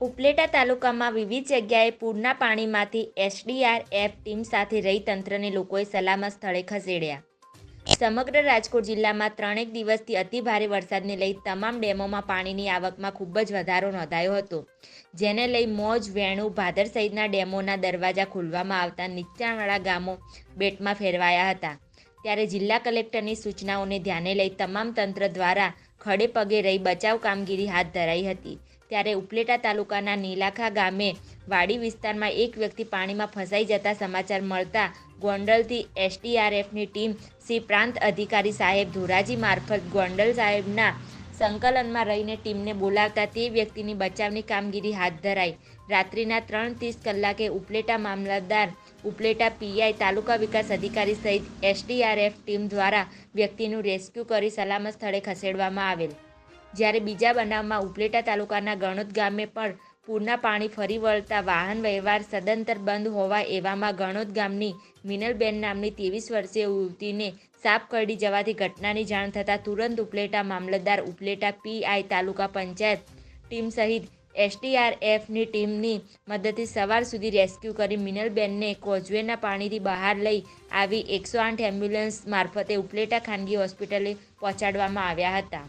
ઉપલેટા તાલુકામાં વિવિધ જગ્યાએ પૂરના પાણીમાંથી એસડીઆરએફ ટીમ સાથે રહી તંત્રને લોકોએ સલામત સ્થળે ખસેડ્યા. સમગ્ર રાજકોટ જિલ્લામાં ત્રણેક દિવસથી અતિભારે વરસાદને લઈ તમામ ડેમોમાં પાણીની આવકમાં ખૂબ જ વધારો નોંધાયો હતો, જેને લઈ મોજ, વેણુ, ભાદર સહિતના ડેમોના દરવાજા ખોલવામાં આવતા નીચાણવાળા ગામો બેટમાં ફેરવાયા હતા. ત્યારે જિલ્લા કલેક્ટરની સૂચનાઓને ધ્યાને લઈ તમામ તંત્ર દ્વારા ખડે પગે રહી બચાવ કામગીરી હાથ ધરાઈ હતી. ત્યારે ઉપલેટા તાલુકાના નીલાખા ગામે વાડી વિસ્તારમાં એક વ્યક્તિ પાણીમાં ફસાઈ જતા સમાચાર મળતા ગોંડલથી એસડીઆરએફની ટીમ શ્રી પ્રાંત અધિકારી સાહેબ ધોરાજી મારફત ગોંડલ સાહેબના સંકલનમાં રહીને ટીમને બોલાવતા તે વ્યક્તિની બચાવની કામગીરી હાથ ધરાઈ. રાત્રિના ત્રણ ત્રીસ કલાકે ઉપલેટા મામલતદાર, ઉપલેટા પીઆઈ તાલુકા વિકાસ અધિકારી સહિત એસડીઆરએફ ટીમ દ્વારા વ્યક્તિનું રેસ્ક્યુ કરી સલામત સ્થળે ખસેડવામાં આવેલ. જ્યારે બીજા બનાવમાં ઉપલેટા તાલુકાના ગણોદ ગામે પણ પૂરના પાણી ફરી વળતા વાહન વ્યવહાર સદંતર બંધ હોવા એવામાં ગણોદ ગામની મિનલબેન નામની ત્રેવીસ વર્ષીય યુવતીને સાપ કરડી જવાથી ઘટનાની જાણ થતાં તુરંત ઉપલેટા મામલતદાર ઉપલેટા પીઆઈ તાલુકા પંચાયત ટીમ સહિત એસટીઆરએફની ટીમની મદદથી સવાર સુધી રેસ્ક્યુ કરી મિનલબેનને કોઝવેના પાણીથી બહાર લઈ આવી એકસો આઠ એમ્બ્યુલન્સ મારફતે ઉપલેટા ખાનગી હોસ્પિટલે પહોંચાડવામાં આવ્યા હતા.